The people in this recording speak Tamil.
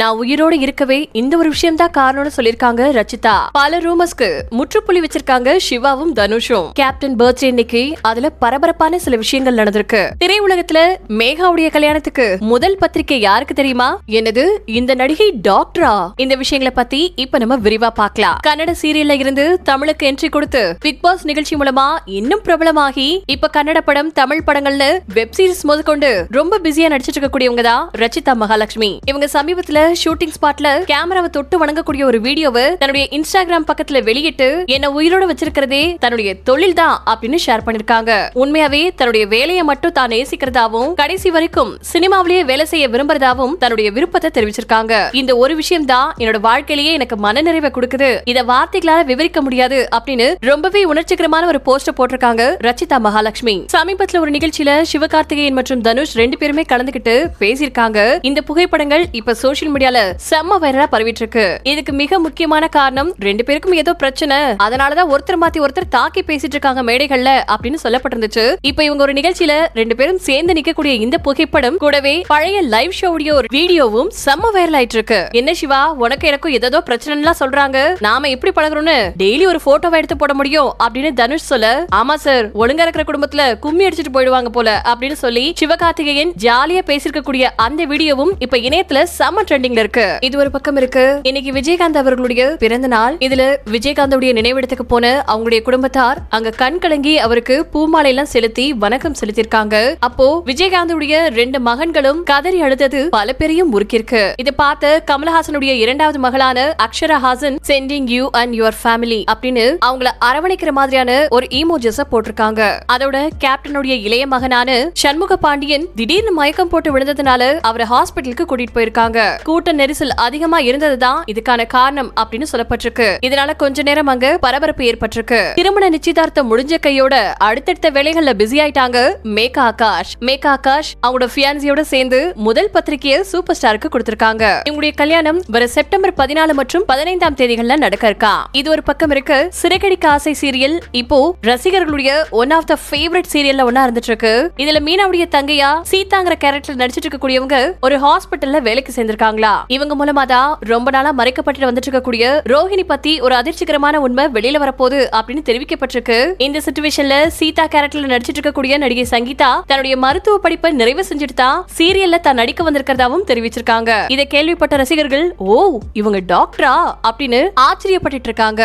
நான் உயிரோடு இருக்கவே இந்த ஒரு விஷயம் தான் காரணம்னு சொல்லிருக்காங்க ரச்சிதா. பல ரூமர்ஸ்க்கு முற்றுப்புள்ளி வச்சிருக்காங்க சிவாவும் தனுஷும். கேப்டன் பர்த்டே இன்னைக்கு அதுல பரபரப்பான சில விஷயங்கள் நடந்திருக்கு. திரையுலகத்துல மேகாவுடைய கல்யாணத்துக்கு முதல் பத்திரிக்கை யாருக்கு தெரியுமா? என்னது? இந்த நடிகை டாக்டரா இந்த விஷயங்களை பத்தி இப்ப நம்ம விரிவா பார்க்கலாம். கன்னட சீரியல்ல இருந்து தமிழுக்கு என்ட்ரி கொடுத்து பிக் பாஸ் நிகழ்ச்சி மூலமா இன்னும் பிரபலமாகி இப்ப கன்னட படம் தமிழ் படங்கள்னு வெப் சீரிஸ் முதற்கொண்டு ரொம்ப பிஸியா நடிச்சிட்டு இருக்கக்கூடியவங்க தான் ரச்சிதா மகாலட்சுமி. இவங்க சமீபத்துல ஷூட்டிங் ஸ்பாட்ல கேமராவை தொட்டு வணங்கக்கூடிய ஒரு வீடியோவை தன்னுடைய இன்ஸ்டாகிராம் பக்கத்துல வெளியிட்டு என்ன உயிரோட வச்சிருக்கிறதே தன்னுடைய தொழில் தான் அப்படின்னு ஷேர் பண்ணிருக்காங்க. உண்மையாவே தன்னுடைய வேலையை மட்டும் தான் நேசிக்கிறதாவும் கடைசி வரைக்கும் சினிமாவிலேயே வேலை செய்ய விரும்புறதாவும் தன்னுடைய விருப்பத்தை தெரிவிச்சிருக்காங்க. இந்த ஒரு விஷயம் தான் என்னோட வாழ்க்கையிலேயே எனக்கு மனநிறைவை கொடுக்குது. இத வார்த்தைகளால விவரிக்க முடியாது அப்படின்னு ரொம்பவே உணர்ச்சிகரமான ஒரு போஸ்டர் போட்டிருக்காங்க ரச்சிதா மகாலட்சுமி. சமீபத்துல ஒரு நிகழ்ச்சியில சிவகார்த்திகேயன் மற்றும் தனுஷ் ரெண்டு பேருமே கலந்துகிட்டு பேசியிருக்காங்க. இந்த புகைப்படங்கள் இப்ப சோஷியல் மீடியால செம்ம வைரலா பரவிட்டு இருக்கு இதுக்கு மிக முக்கியமான காரணம் ரெண்டு பேருக்கும் ஏதோ பிரச்சனை. அதனாலதான் ஒருத்தர் மாத்தி ஒருத்தர் தாக்கி பேசிட்டு இருக்காங்க மேடைகள்ல அப்படின்னு சொல்லப்பட்டிருந்துச்சு. இப்ப இவங்க ஒரு நிகழ்ச்சியில ரெண்டு பேரும் சேர்ந்து நிக்கக்கூடிய இந்த புகைப்படம் கூடவே பழைய லைவ் ஷோடைய ஒரு வீடியோவும் செம்ம வைரல் ஆயிட்டு இருக்கு என்ன சிவா உனக்கு எனக்கும் ஏதோ பிரச்சனைலாம் சொல்றாங்க. நாம எப்படி பழகுறோம்னு டெய்லி ஒரு போட்டோவை எடுத்து போட முடியும் அப்படின்னு தனுஷ் சொல்ல ஆமா சார் ஒழுங்கா இருக்கிற குடும்பத்துல கும்மி அடிச்சிட்டு போயிடுவாங்க போல அப்படின்னு சொல்லி சிவகார்த்திகேயன் ஜாலியா பேசிருக்கக்கூடிய அந்த வீடியோவும் இப்ப இணையத்துல செம்ம ட்ரெண்டிங்ல இருக்கு. இது ஒரு பக்கம் இருக்கு. இன்னைக்கு விஜயகாந்த் அவர்களுடைய பிறந்த நாள். இதுல விஜயகாந்தோடைய நினைவிடத்துக்கு போன அவங்களுடைய குடும்பத்தார் அங்க கண் கலங்கி அவருக்கு பூமாலை எல்லாம் செலுத்தி வணக்கம் செலுத்திருக்காங்க அப்போ விஜயகாந்தோடைய ரெண்டு மகன்களும் கதறி அழுதது பல பேரையும் முறுக்கிருக்கு இதை பார்த்த கமலஹாசனுடைய இரண்டாவது மகளான Akshara Haasan sending you and your family அப்படின்னு அவங்கள அரவணைக்கிற மாதிரியான ஒரு ஈமோஜஸ போட்டிருக்காங்க. அதோட கேப்டனுடைய இளைய மகனான சண்முக பாண்டியன் திடீர்னு மயக்கம் போட்டு விழுந்ததுனால அவரை ஹாஸ்பிட்டலுக்கு கூட்டிட்டு போயிருக்காங்க. கூட்ட நெரிசல் அதிகமா இருந்ததுதான் இதுக்கான காரணம் அப்படின்னு சொல்லப்பட்டிருக்கு. இதனால கொஞ்ச நேரம் அங்க பரபரப்பு ஏற்பட்டிருக்கு. திருமண நிச்சயதார்த்தம் முடிஞ்ச கையோட அடுத்தடுத்த வேலைகள்ல பிஸி ஆயிட்டாங்க மேகா ஆகாஷ். மேகா ஆகாஷ் அவங்களோட ஃபியான்சியோட சேர்ந்து முதல் பத்திரிகையை சூப்பர் ஸ்டாருக்கு கொடுத்திருக்காங்க. இவங்களுடைய கல்யாணம் வர செப்டம்பர் பதினாலு மற்றும் பதினைந்தாம் தேதிகள்ல நடக்க இருக்கா? இது ஒரு பக்கம் இருக்கு. சிறைகடிக்க ஆசை சீரியல் இப்போ ரசிகர்களுடைய ஒன் ஆஃப் த ஃபேவரட் சீரியல்ல ஒன்னா இருந்துட்டு இருக்கு இதுல மீனாவுடைய தங்கையா சீதாங்கிற கேரக்டர் நடிச்சிட்டு இருக்கக்கூடியவங்க ஒரு ஹாஸ்பிட்டல்ல வேலைக்கு பாத்தீங்களா? இவங்க மூலமா தான் ரொம்ப நாளா மறைக்கப்பட்டு வந்துட்டு இருக்கக்கூடிய ரோஹிணி பத்தி ஒரு அதிர்ச்சிகரமான உண்மை வெளியில வரப்போகுது அப்படின்னு தெரிவிக்கப்பட்டிருக்கு. இந்த சுச்சுவேஷன்ல சீதா கேரக்டர்ல நடிச்சிட்டு இருக்கக்கூடிய நடிகை சங்கீதா தன்னுடைய மருத்துவ படிப்பை நிறைவு செஞ்சுட்டு தான் சீரியல்ல தான் நடிக்க வந்திருக்கிறதாவும் தெரிவிச்சிருக்காங்க. இதை கேள்விப்பட்ட ரசிகர்கள் ஓ இவங்க டாக்டரா அப்படின்னு ஆச்சரியப்பட்டுட்டு இருக்காங்க.